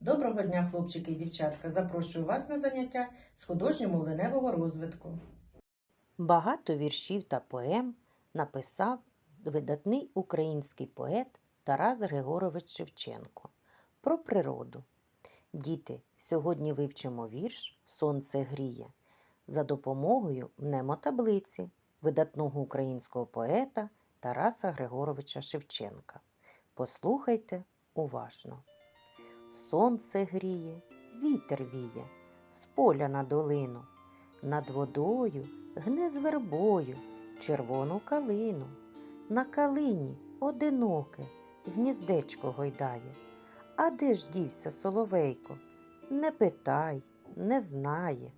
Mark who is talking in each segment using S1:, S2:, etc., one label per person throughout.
S1: Доброго дня, хлопчики і дівчатка! Запрошую вас на заняття з художньо-мовленевого розвитку.
S2: Багато віршів та поем написав видатний український поет Тарас Григорович Шевченко про природу. Діти, сьогодні вивчимо вірш Сонце гріє за допомогою мнемотаблиці видатного українського поета Тараса Григоровича Шевченка. Послухайте уважно. Сонце гріє, вітер віє, з поля на долину, над водою гне з вербою червону калину. На калині одиноке гніздечко гойдає. А де ж дівся соловейко? Не питай, не знає.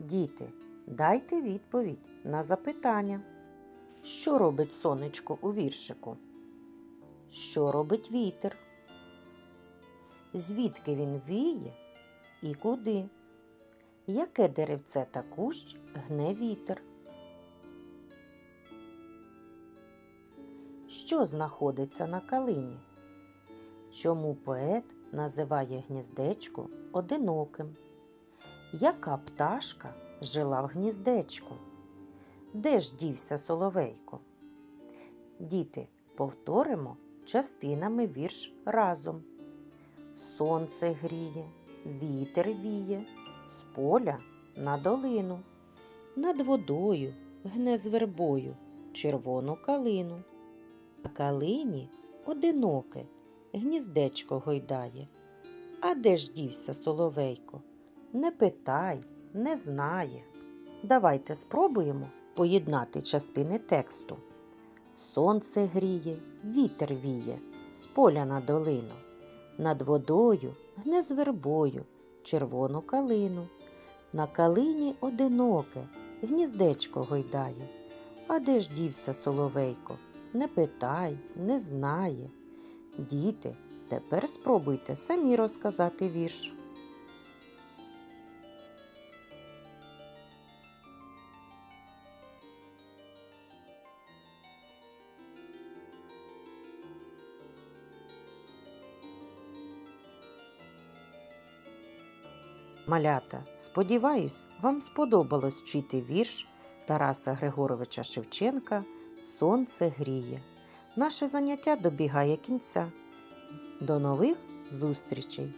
S2: Діти, дайте відповідь на запитання. Що робить сонечко у віршику? Що робить вітер? Звідки він віє і куди? Яке деревце та кущ гне вітер? Що знаходиться на калині? Чому поет називає гніздечко одиноким? Яка пташка жила в гніздечку? Де ж дівся соловейко? Діти, повторимо частинами вірш разом. Сонце гріє, вітер віє, з поля на долину, над водою гне з вербою червону калину. На калині одиноке гніздечко гойдає. А де ж дівся соловейко? Не питай, не знає. Давайте спробуємо поєднати частини тексту. Сонце гріє, вітер віє, з поля на долину. Над водою гне з вербою червону калину. На калині одиноке гніздечко гойдає. А де ж дівся соловейко? Не питай, не знає. Діти, тепер спробуйте самі розказати вірш. Малята, сподіваюсь, вам сподобалось вчити вірш Тараса Григоровича Шевченка Сонце гріє. Наше заняття добігає кінця. До нових зустрічей!